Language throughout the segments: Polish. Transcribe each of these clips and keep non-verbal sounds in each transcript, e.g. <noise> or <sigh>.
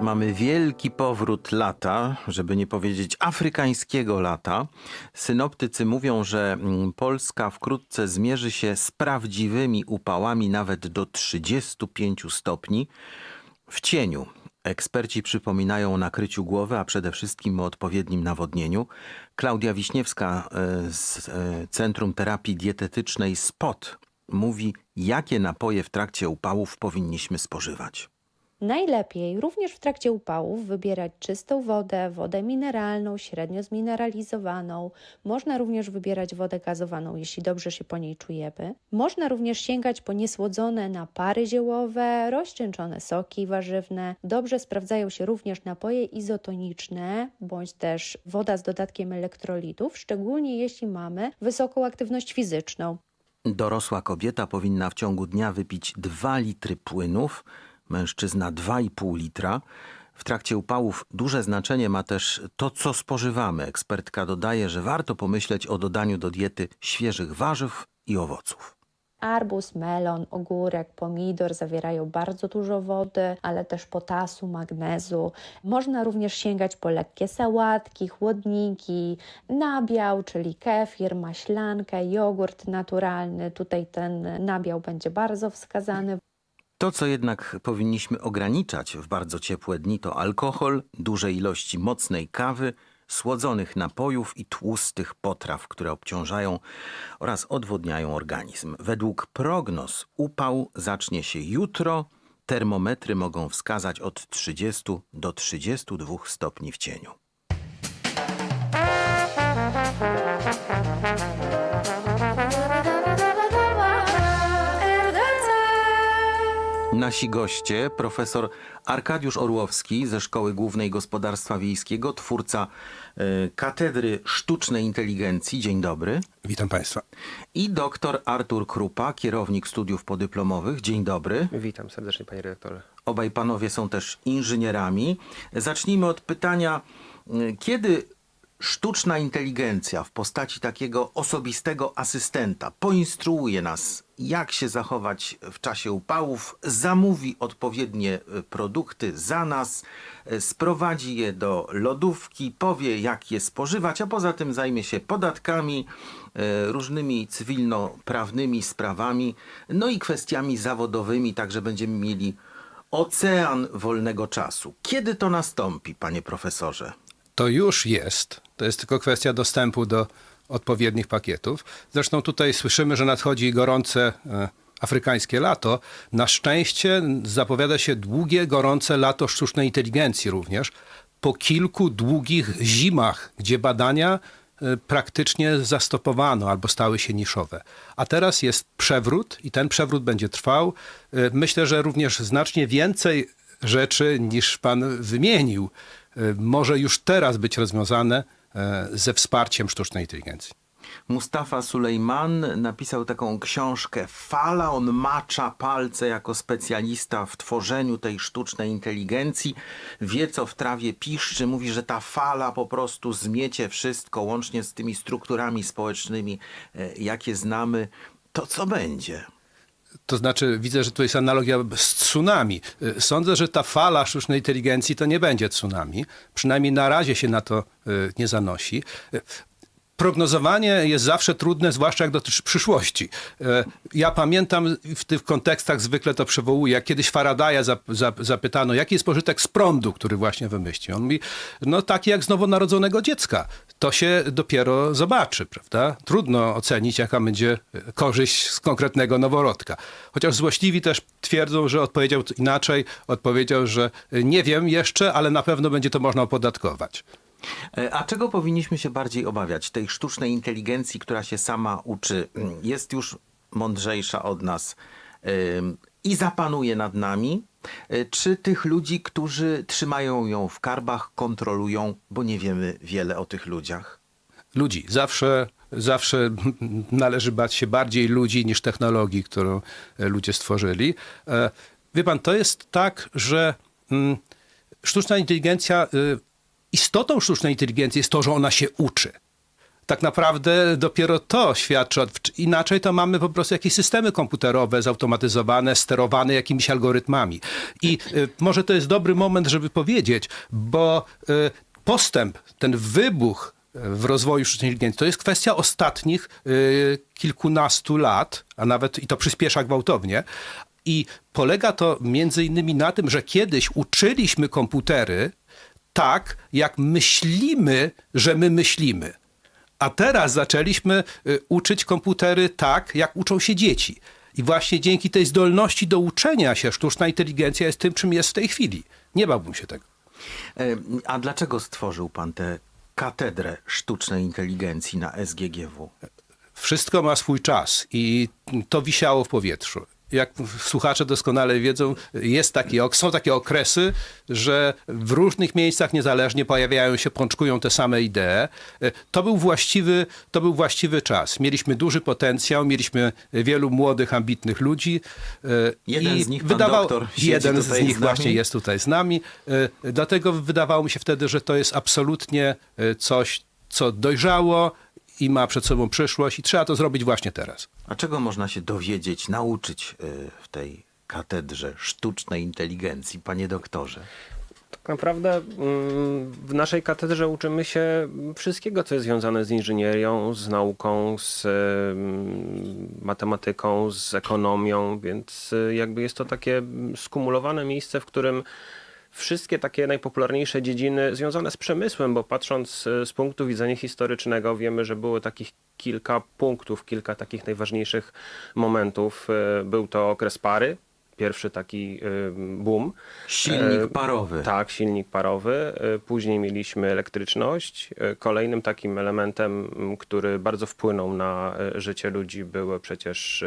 Mamy wielki powrót lata, żeby nie powiedzieć afrykańskiego lata. Synoptycy mówią, że mm, Polska wkrótce zmierzy się z prawdziwymi upałami nawet do 35 stopni. W cieniu. Eksperci przypominają o nakryciu głowy, a przede wszystkim o odpowiednim nawodnieniu. Klaudia Wiśniewska e, z e, Centrum Terapii Dietetycznej SPOT mówi, jakie napoje w trakcie upałów powinniśmy spożywać. Najlepiej również w trakcie upałów wybierać czystą wodę, wodę mineralną, średnio zmineralizowaną. Można również wybierać wodę gazowaną, jeśli dobrze się po niej czujemy. Można również sięgać po niesłodzone napary ziołowe, rozcieńczone soki warzywne. Dobrze sprawdzają się również napoje izotoniczne, bądź też woda z dodatkiem elektrolitów, szczególnie jeśli mamy wysoką aktywność fizyczną. Dorosła kobieta powinna w ciągu dnia wypić 2 litry płynów, mężczyzna 2,5 litra. W trakcie upałów duże znaczenie ma też to, co spożywamy. Ekspertka dodaje, że warto pomyśleć o dodaniu do diety świeżych warzyw i owoców. Arbuz, melon, ogórek, pomidor zawierają bardzo dużo wody, ale też potasu, magnezu. Można również sięgać po lekkie sałatki, chłodniki, nabiał, czyli kefir, maślankę, jogurt naturalny. Tutaj ten nabiał będzie bardzo wskazany. To, co jednak powinniśmy ograniczać w bardzo ciepłe dni, to alkohol, duże ilości mocnej kawy, słodzonych napojów i tłustych potraw, które obciążają oraz odwodniają organizm. Według prognoz upał zacznie się jutro. Termometry mogą wskazać od 30 do 32 stopni w cieniu. Nasi goście, profesor Arkadiusz Orłowski ze Szkoły Głównej Gospodarstwa Wiejskiego, twórca e, Katedry Sztucznej Inteligencji. Dzień dobry. Witam Państwa. I doktor Artur Krupa, kierownik studiów podyplomowych. Dzień dobry. Witam serdecznie, panie redaktorze. Obaj panowie są też inżynierami. Zacznijmy od pytania, y, kiedy sztuczna inteligencja w postaci takiego osobistego asystenta poinstruuje nas, jak się zachować w czasie upałów, zamówi odpowiednie y, produkty za nas, y, sprowadzi je do lodówki, powie, jak je spożywać, a poza tym zajmie się podatkami, y, różnymi cywilnoprawnymi sprawami, no i kwestiami zawodowymi, także będziemy mieli ocean wolnego czasu. Kiedy to nastąpi, panie profesorze? To już jest. To jest tylko kwestia dostępu do odpowiednich pakietów. Zresztą tutaj słyszymy, że nadchodzi gorące e, afrykańskie lato. Na szczęście zapowiada się długie, gorące lato sztucznej inteligencji również. Po kilku długich zimach, gdzie badania e, praktycznie zastopowano albo stały się niszowe. A teraz jest przewrót i ten przewrót będzie trwał. E, Myślę, że również znacznie więcej rzeczy niż pan wymienił może już teraz być rozwiązane ze wsparciem sztucznej inteligencji. Mustafa Sulejman napisał taką książkę Fala. On macza palce jako specjalista w tworzeniu tej sztucznej inteligencji. Wie, co w trawie piszczy. Mówi, że ta fala po prostu zmiecie wszystko, łącznie z tymi strukturami społecznymi, e, jakie znamy. To co będzie? To znaczy, widzę, że tu jest analogia z tsunami. E, Sądzę, że ta fala sztucznej inteligencji to nie będzie tsunami. Przynajmniej na razie się na to e, nie zanosi. Prognozowanie jest zawsze trudne, zwłaszcza jak dotyczy przyszłości. E, Ja pamiętam w tych kontekstach zwykle to przywołuję, jak kiedyś Faradaya zap, zap, zapytano, jaki jest pożytek z prądu, który właśnie wymyślił. On mówi, no taki jak z nowonarodzonego dziecka. To się dopiero zobaczy, prawda? Trudno ocenić, jaka będzie korzyść z konkretnego noworodka. Chociaż złośliwi też twierdzą, że odpowiedział inaczej. Odpowiedział, że nie wiem jeszcze, ale na pewno będzie to można opodatkować. E, A czego powinniśmy się bardziej obawiać? Tej sztucznej inteligencji, która się sama uczy, mm, jest już mądrzejsza od nas i zapanuje nad nami? E, Czy tych ludzi, którzy trzymają ją w karbach, kontrolują, bo nie wiemy wiele o tych ludziach? ludzi. Zawsze, zawsze <laughs> należy bać się bardziej ludzi niż technologii, którą e, ludzie stworzyli. Wie pan, to jest tak, że mm, sztuczna inteligencja, y, istotą sztucznej inteligencji jest to, że ona się uczy. tak naprawdę dopiero to świadczy. Inaczej to mamy po prostu jakieś systemy komputerowe zautomatyzowane, sterowane jakimiś algorytmami. I y, może to jest dobry moment, żeby powiedzieć, bo y, postęp, ten wybuch w rozwoju sztucznej inteligencji. To jest kwestia ostatnich y, kilkunastu lat, a nawet i to przyspiesza gwałtownie. I polega to między innymi na tym, że kiedyś uczyliśmy komputery tak, jak myślimy, że my myślimy. A teraz zaczęliśmy y, uczyć komputery tak, jak uczą się dzieci. I właśnie dzięki tej zdolności do uczenia się sztuczna inteligencja jest tym, czym jest w tej chwili. Nie bałbym się tego. E, A dlaczego stworzył pan tę katedrę sztucznej inteligencji na SGGW? Wszystko ma swój czas i to wisiało w powietrzu. Jak słuchacze doskonale wiedzą, jest taki, są takie okresy, że w różnych miejscach niezależnie pojawiają się, pączkują te same idee. To był właściwy, to był właściwy czas. Mieliśmy duży potencjał, mieliśmy wielu młodych, ambitnych ludzi. Jeden i z nich, pan wydawał, doktor, jeden z nich z właśnie jest tutaj z nami. E, Dlatego wydawało mi się wtedy, że to jest absolutnie e, coś, co dojrzało i ma przed sobą przyszłość i trzeba to zrobić właśnie teraz. A czego można się dowiedzieć, nauczyć y, w tej katedrze sztucznej inteligencji, panie doktorze? Tak naprawdę mm, w naszej katedrze uczymy się wszystkiego, co jest związane z inżynierią, z nauką, z mm, matematyką, z ekonomią, więc y, jakby jest to takie skumulowane miejsce, w którym wszystkie takie najpopularniejsze dziedziny związane z przemysłem, bo patrząc y, z punktu widzenia historycznego wiemy, że było takich kilka punktów, kilka takich najważniejszych momentów. Y, Był to okres pary, pierwszy taki y, boom. Silnik E, parowy. Tak, silnik parowy. Później mieliśmy elektryczność. Kolejnym takim elementem, który bardzo wpłynął na życie ludzi, były przecież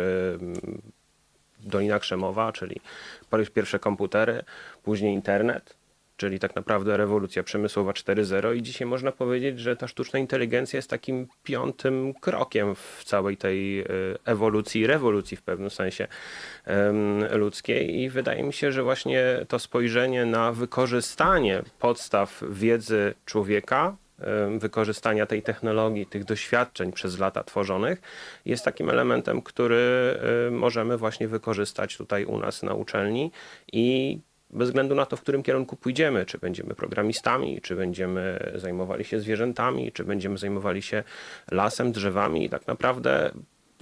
Dolina Krzemowa, czyli pierwsze komputery, później internet, czyli tak naprawdę rewolucja przemysłowa 4.0 i dzisiaj można powiedzieć, że ta sztuczna inteligencja jest takim piątym krokiem w całej tej y, ewolucji, rewolucji w pewnym sensie ludzkiej. I wydaje mi się, że właśnie to spojrzenie na wykorzystanie podstaw wiedzy człowieka wykorzystania tej technologii, tych doświadczeń przez lata tworzonych, jest takim elementem, który możemy właśnie wykorzystać tutaj u nas na uczelni i bez względu na to, w którym kierunku pójdziemy, czy będziemy programistami, czy będziemy zajmowali się zwierzętami, czy będziemy zajmowali się lasem, drzewami, tak naprawdę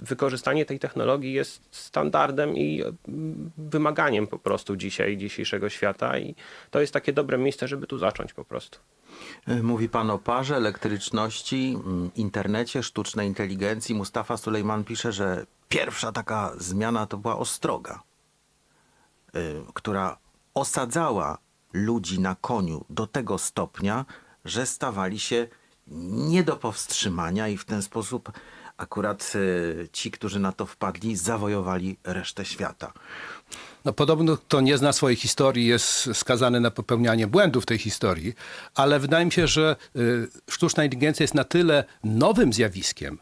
wykorzystanie tej technologii jest standardem i mm, wymaganiem po prostu dzisiaj, dzisiejszego świata i to jest takie dobre miejsce, żeby tu zacząć po prostu. Y, Mówi pan o parze, elektryczności, mm, internecie, sztucznej inteligencji. Mustafa Sulejman pisze, że pierwsza taka zmiana to była ostroga, y, która osadzała ludzi na koniu do tego stopnia, że stawali się nie do powstrzymania i w ten sposób akurat y, ci, którzy na to wpadli, zawojowali resztę świata. No, podobno kto nie zna swojej historii, jest skazany na popełnianie błędów w tej historii, ale wydaje mi się, że y, sztuczna inteligencja jest na tyle nowym zjawiskiem,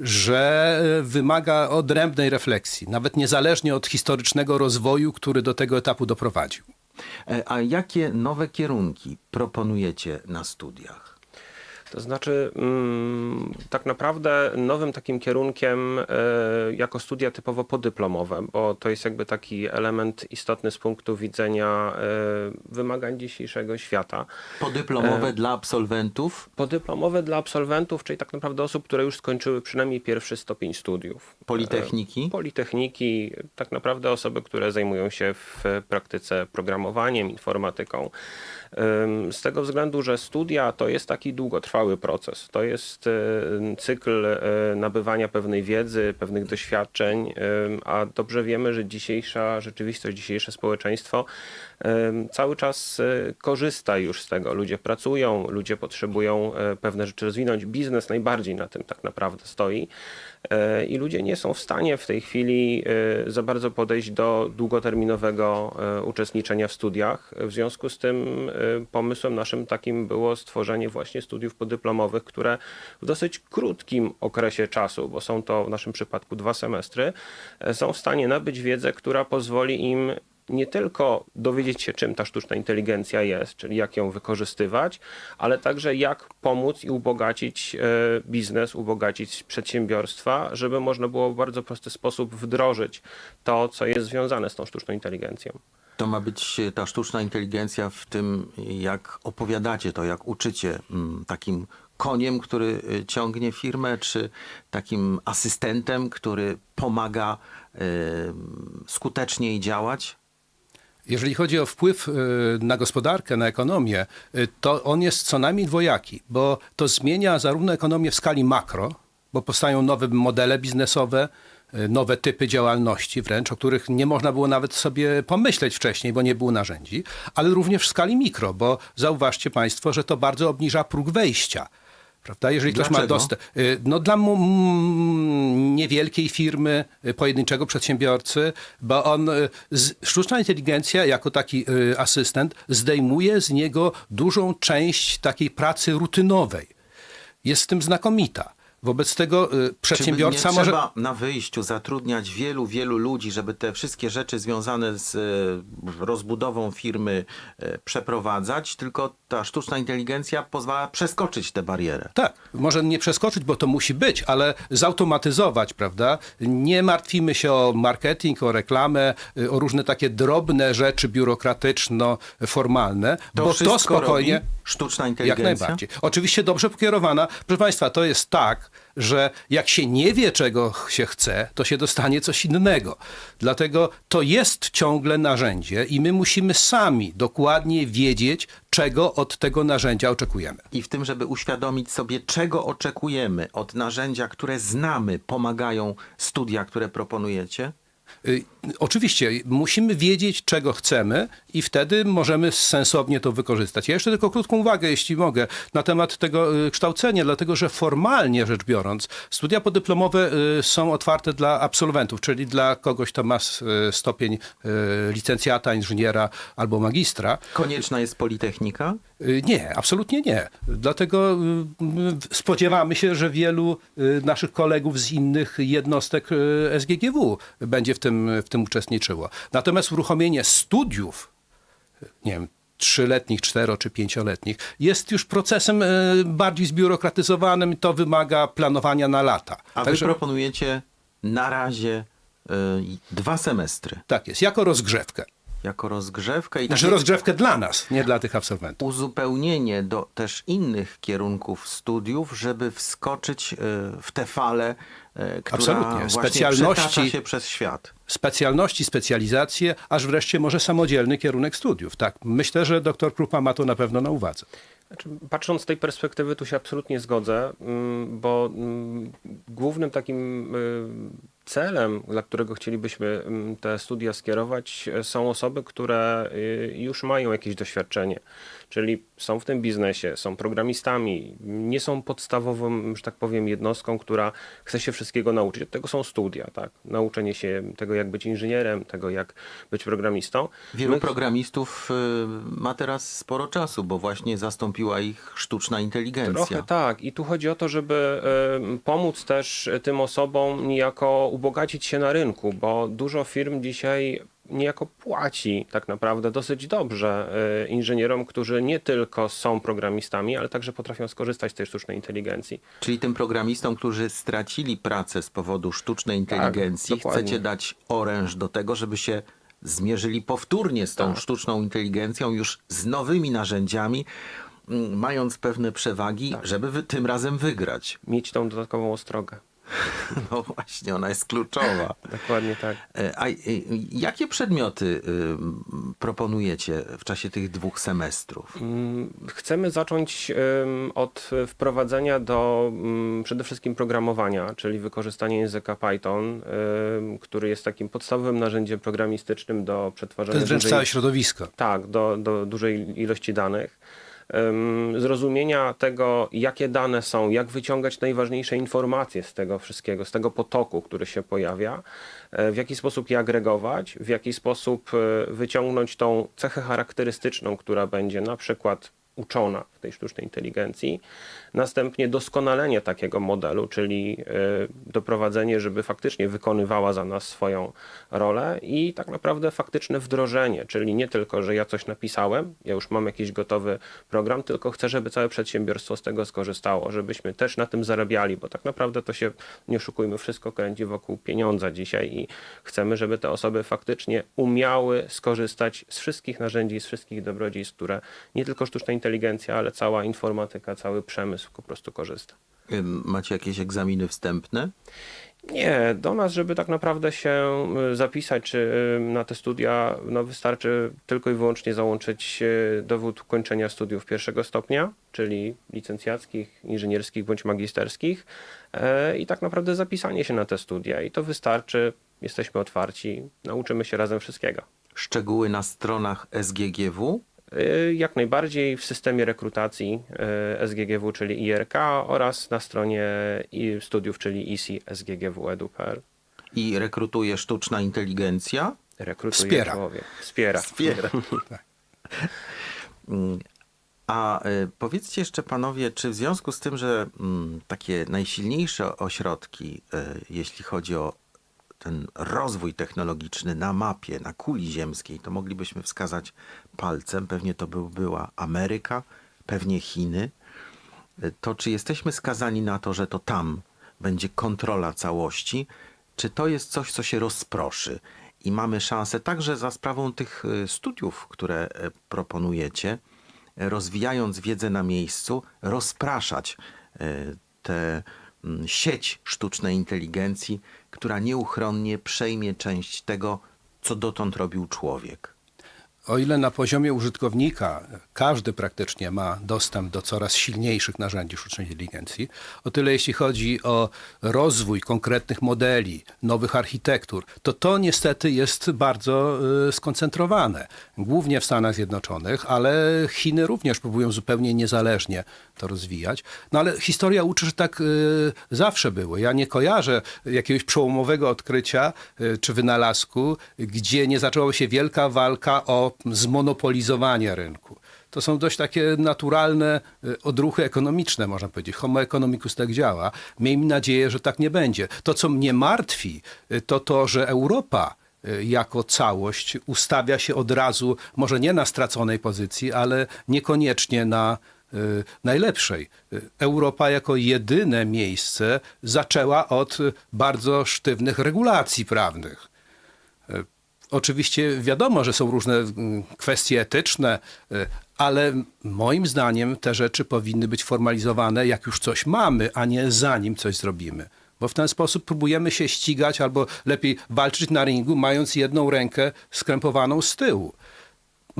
że y, wymaga odrębnej refleksji, nawet niezależnie od historycznego rozwoju, który do tego etapu doprowadził. E, A jakie nowe kierunki proponujecie na studiach? To znaczy, mm, tak naprawdę nowym takim kierunkiem e, jako studia typowo podyplomowe, bo to jest jakby taki element istotny z punktu widzenia e, wymagań dzisiejszego świata. Podyplomowe dla absolwentów, Podyplomowe dla absolwentów, czyli tak naprawdę osób, które już skończyły przynajmniej pierwszy stopień studiów. Politechniki? E, Politechniki, tak naprawdę osoby, które zajmują się w praktyce programowaniem, informatyką. Z tego względu, że studia to jest taki długotrwały proces. To jest e, cykl e, nabywania pewnej wiedzy, pewnych doświadczeń, a dobrze wiemy, że dzisiejsza rzeczywistość, dzisiejsze społeczeństwo cały czas e, korzysta już z tego. Ludzie pracują, ludzie potrzebują pewne rzeczy rozwinąć. Biznes najbardziej na tym tak naprawdę stoi. E, I ludzie nie są w stanie w tej chwili e, za bardzo podejść do długoterminowego e, uczestniczenia w studiach. W związku z tym pomysłem naszym takim było stworzenie właśnie studiów podyplomowych, które w dosyć krótkim okresie czasu, bo są to w naszym przypadku dwa semestry, są w stanie nabyć wiedzę, która pozwoli im nie tylko dowiedzieć się, czym ta sztuczna inteligencja jest, czyli jak ją wykorzystywać, ale także jak pomóc i ubogacić e, biznes, ubogacić przedsiębiorstwa, żeby można było w bardzo prosty sposób wdrożyć to, co jest związane z tą sztuczną inteligencją. To ma być e, ta sztuczna inteligencja w tym, jak opowiadacie to, jak uczycie mm, takim koniem, który e, ciągnie firmę, czy takim asystentem, który pomaga skuteczniej działać? Jeżeli chodzi o wpływ y, na gospodarkę, na ekonomię, y, to on jest co najmniej dwojaki, bo to zmienia zarówno ekonomię w skali makro, bo powstają nowe modele biznesowe, y, nowe typy działalności wręcz, o których nie można było nawet sobie pomyśleć wcześniej, bo nie było narzędzi, ale również w skali mikro, bo zauważcie Państwo, że to bardzo obniża próg wejścia. Prawda? Jeżeli ktoś ma Dlaczego? dostęp. Y, No dla niewielkiej firmy, y, pojedynczego przedsiębiorcy, bo on, y, sztuczna inteligencja jako taki y, asystent zdejmuje z niego dużą część takiej pracy rutynowej. Jest w tym znakomita. Wobec tego y, przedsiębiorca nie może... trzeba na wyjściu zatrudniać wielu, wielu ludzi, żeby te wszystkie rzeczy związane z e, rozbudową firmy e, przeprowadzać, tylko ta sztuczna inteligencja pozwala przeskoczyć tę barierę. Tak, może nie przeskoczyć, bo to musi być, ale zautomatyzować, prawda? Nie martwimy się o marketing, o reklamę, y, o różne takie drobne rzeczy biurokratyczno-formalne, To bo to spokojnie. robi sztuczna Jak inteligencja? najbardziej. Oczywiście dobrze pokierowana. Proszę Państwa, to jest tak, że jak się nie wie, czego się chce, to się dostanie coś innego. Dlatego to jest ciągle narzędzie i my musimy sami dokładnie wiedzieć, czego od tego narzędzia oczekujemy. I w tym, żeby uświadomić sobie, czego oczekujemy od narzędzia, które znamy, pomagają studia, które proponujecie? Y, Oczywiście musimy wiedzieć, czego chcemy i wtedy możemy sensownie to wykorzystać. Ja jeszcze tylko krótką uwagę, jeśli mogę, na temat tego y, kształcenia, dlatego że formalnie rzecz biorąc, studia podyplomowe y, są otwarte dla absolwentów, czyli dla kogoś, kto ma stopień licencjata, inżyniera albo magistra. Konieczna jest politechnika? Y, Nie, absolutnie nie. Dlatego y, spodziewamy się, że wielu y, naszych kolegów z innych jednostek SGGW będzie w tym, w tym uczestniczyło. Natomiast uruchomienie studiów, nie wiem, trzyletnich, cztero czy pięcioletnich, jest już procesem bardziej zbiurokratyzowanym i to wymaga planowania na lata. A Także- wy proponujecie na razie y, dwa semestry tak jest, jako rozgrzewkę. Jako rozgrzewkę i Znaczy takie rozgrzewkę dla nas, nie dla tych absolwentów. uzupełnienie do też innych kierunków studiów, żeby wskoczyć y, w tę falę, y, która Absolutnie. właśnie Specjalności- się przez świat. specjalności, specjalizacje, aż wreszcie może samodzielny kierunek studiów. Tak, myślę, że doktor Krupa ma to na pewno na uwadze. Znaczy, patrząc z tej perspektywy, tu się absolutnie zgodzę, mm, bo mm, głównym takim y, celem, dla którego chcielibyśmy mm, te studia skierować, y, są osoby, które y, już mają jakieś doświadczenie, czyli są w tym biznesie, są programistami, nie są podstawową, że tak powiem, jednostką, która chce się wszystkiego nauczyć. Od tego są studia, tak? Nauczenie się tego, jak być inżynierem, tego, jak być programistą. Wielu My- programistów y, ma teraz sporo czasu, bo właśnie zastąpiła ich sztuczna inteligencja. Trochę tak. I tu chodzi o to, żeby pomóc też tym osobom niejako ubogacić się na rynku, bo dużo firm dzisiaj niejako płaci tak naprawdę dosyć dobrze e, inżynierom, którzy nie tylko są programistami, ale także potrafią skorzystać z tej sztucznej inteligencji. Czyli tym programistom, którzy stracili pracę z powodu sztucznej inteligencji, dokładnie. chcecie dać oręż do tego, żeby się zmierzyli powtórnie z tą Tak. sztuczną inteligencją, już z nowymi narzędziami, mając pewne przewagi, Tak. żeby tym razem wygrać. Mieć tą dodatkową ostrogę. <laughs> No właśnie, ona jest kluczowa. <laughs> Dokładnie tak. E, A y, jakie przedmioty y, proponujecie w czasie tych dwóch semestrów? Mm, Chcemy zacząć od wprowadzenia do mm, przede wszystkim programowania, czyli wykorzystania języka Python, który jest takim podstawowym narzędziem programistycznym do To przetwarzania jest wręcz dużej, całe środowisko. tak, do, do dużej ilości danych. Zrozumienia tego, jakie dane są, jak wyciągać najważniejsze informacje z tego wszystkiego, z tego potoku, który się pojawia, e, w jaki sposób je agregować, w jaki sposób e, wyciągnąć tą cechę charakterystyczną, która będzie na przykład uczona w tej sztucznej inteligencji. Następnie doskonalenie takiego modelu, czyli e, doprowadzenie, żeby faktycznie wykonywała za nas swoją rolę i tak naprawdę faktyczne wdrożenie, czyli nie tylko, że ja coś napisałem, ja już mam jakiś gotowy program, tylko chcę, żeby całe przedsiębiorstwo z tego skorzystało, żebyśmy też na tym zarabiali, bo tak naprawdę to się, nie oszukujmy, wszystko kręci wokół pieniądza dzisiaj i chcemy, żeby te osoby faktycznie umiały skorzystać z wszystkich narzędzi, z wszystkich dobrodziejstw, które nie tylko sztuczna inteligencja, ale cała informatyka, cały przemysł po prostu korzysta. Macie jakieś egzaminy wstępne? Nie, do nas, żeby tak naprawdę się y, zapisać czy y, na te studia, no wystarczy tylko i wyłącznie załączyć y, dowód ukończenia studiów pierwszego stopnia, czyli licencjackich, inżynierskich bądź magisterskich e, i tak naprawdę zapisanie się na te studia i to wystarczy, jesteśmy otwarci, nauczymy się razem wszystkiego. Szczegóły na stronach SGGW? Y, Jak najbardziej w systemie rekrutacji y, SGGW, czyli IRK oraz na stronie studiów, czyli icSGGW.edu.pl. I rekrutuje sztuczna inteligencja? Rekrutuje Wspiera. człowiek. Wspiera. Wspiera. <laughs> Mm, A y, powiedzcie jeszcze panowie, czy w związku z tym, że mm, takie najsilniejsze ośrodki, jeśli chodzi o ten rozwój technologiczny na mapie, na kuli ziemskiej, to moglibyśmy wskazać palcem, pewnie to by była Ameryka, pewnie Chiny, to czy jesteśmy skazani na to, że to tam będzie kontrola całości, czy to jest coś, co się rozproszy? I mamy szansę także za sprawą tych y, studiów, które e, proponujecie, e, rozwijając wiedzę na miejscu, rozpraszać e, mm, sieć sztucznej inteligencji, która nieuchronnie przejmie część tego, co dotąd robił człowiek. O ile na poziomie użytkownika każdy praktycznie ma dostęp do coraz silniejszych narzędzi sztucznej inteligencji, o tyle jeśli chodzi o rozwój konkretnych modeli, nowych architektur, to to niestety jest bardzo y, skoncentrowane. Głównie w Stanach Zjednoczonych, ale Chiny również próbują zupełnie niezależnie to rozwijać. No ale historia uczy, że tak y, zawsze było. Ja nie kojarzę jakiegoś przełomowego odkrycia y, czy wynalazku, gdzie nie zaczęła się wielka walka o zmonopolizowanie rynku. To są dość takie naturalne y, odruchy ekonomiczne, można powiedzieć. Homo economicus tak działa. Miejmy nadzieję, że tak nie będzie. To, co mnie martwi, y, to to, że Europa y, jako całość ustawia się od razu, może nie na straconej pozycji, ale niekoniecznie na najlepszej. Y, Europa jako jedyne miejsce zaczęła od y, bardzo sztywnych regulacji prawnych. Oczywiście wiadomo, że są różne mm, kwestie etyczne, y, ale moim zdaniem te rzeczy powinny być formalizowane, jak już coś mamy, a nie zanim coś zrobimy. Bo w ten sposób próbujemy się ścigać albo lepiej walczyć na ringu, mając jedną rękę skrępowaną z tyłu.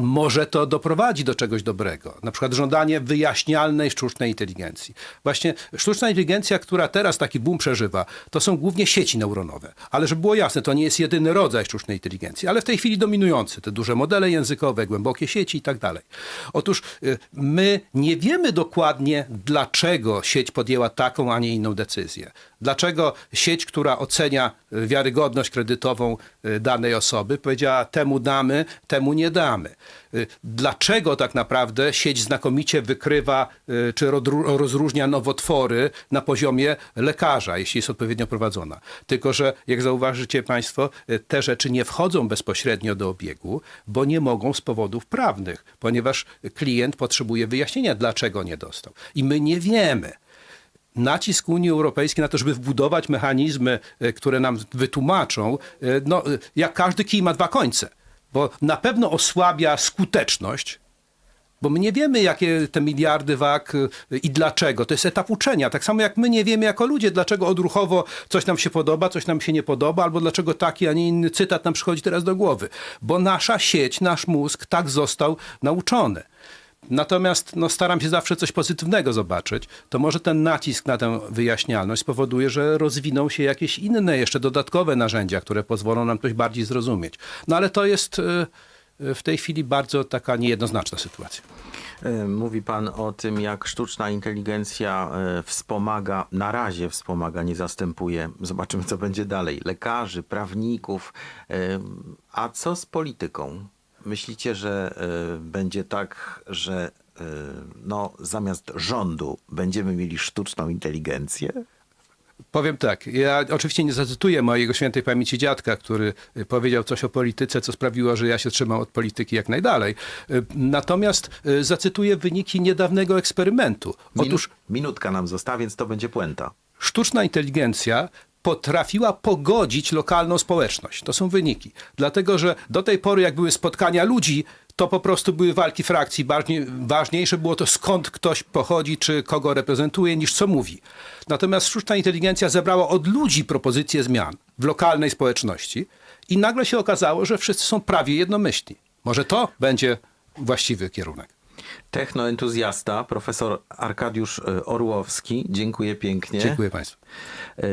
Może to doprowadzi do czegoś dobrego. Na przykład żądanie wyjaśnialnej sztucznej inteligencji. Właśnie sztuczna inteligencja, która teraz taki boom przeżywa, to są głównie sieci neuronowe. Ale żeby było jasne, to nie jest jedyny rodzaj sztucznej inteligencji, ale w tej chwili dominujący. Te duże modele językowe, głębokie sieci i tak dalej. Otóż y, my nie wiemy dokładnie, dlaczego sieć podjęła taką, a nie inną decyzję. Dlaczego sieć, która ocenia y, wiarygodność kredytową y, danej osoby, powiedziała temu damy, temu nie damy. Y, Dlaczego tak naprawdę sieć znakomicie wykrywa czy rozróżnia nowotwory na poziomie lekarza, jeśli jest odpowiednio prowadzona. Tylko, że jak zauważycie Państwo, te rzeczy nie wchodzą bezpośrednio do obiegu, bo nie mogą z powodów prawnych, ponieważ klient potrzebuje wyjaśnienia, dlaczego nie dostał. I my nie wiemy nacisk Unii Europejskiej na to, żeby wbudować mechanizmy, e, które nam wytłumaczą, e, no, e, jak każdy kij ma dwa końce, bo na pewno osłabia skuteczność, bo my nie wiemy, jakie te miliardy wag i dlaczego. To jest etap uczenia. Tak samo jak my nie wiemy jako ludzie, dlaczego odruchowo coś nam się podoba, coś nam się nie podoba, albo dlaczego taki, a nie inny cytat nam przychodzi teraz do głowy. Bo nasza sieć, nasz mózg tak został nauczony. Natomiast no, staram się zawsze coś pozytywnego zobaczyć. To może ten nacisk na tę wyjaśnialność spowoduje, że rozwiną się jakieś inne, jeszcze dodatkowe narzędzia, które pozwolą nam coś bardziej zrozumieć. No ale to jest y, y, w tej chwili bardzo taka niejednoznaczna sytuacja. E, Mówi pan o tym, jak sztuczna inteligencja e, wspomaga, na razie wspomaga, nie zastępuje. Zobaczymy, co będzie dalej. Lekarzy, prawników. E, A co z polityką? Myślicie, że e, będzie tak, że y, no, zamiast rządu będziemy mieli sztuczną inteligencję? Powiem tak, ja oczywiście nie zacytuję mojego świętej pamięci dziadka, który y, powiedział coś o polityce, co sprawiło, że ja się trzymam od polityki jak najdalej. Natomiast zacytuję wyniki niedawnego eksperymentu. Otóż Minutka nam została, więc to będzie puenta. sztuczna inteligencja potrafiła pogodzić lokalną społeczność. To są wyniki. Dlatego, że do tej pory, jak były spotkania ludzi, to po prostu były walki frakcji. Ważnie, ważniejsze było to, skąd ktoś pochodzi, czy kogo reprezentuje, niż co mówi. Natomiast sztuczna inteligencja zebrała od ludzi propozycje zmian w lokalnej społeczności i nagle się okazało, że wszyscy są prawie jednomyślni. Może to będzie właściwy kierunek. Technoentuzjasta, profesor Arkadiusz y, Orłowski, dziękuję pięknie. Dziękuję Państwu. Y,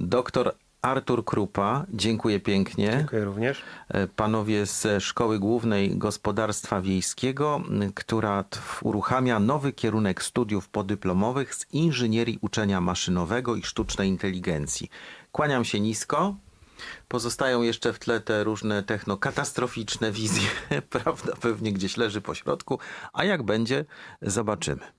Doktor Artur Krupa, dziękuję pięknie. Dziękuję również. E, Panowie ze Szkoły Głównej Gospodarstwa Wiejskiego, która uruchamia nowy kierunek studiów podyplomowych z inżynierii uczenia maszynowego i sztucznej inteligencji. Kłaniam się nisko. Pozostają jeszcze w tle te różne technokatastroficzne wizje. <laughs> Prawda pewnie gdzieś leży po środku, a jak będzie, zobaczymy.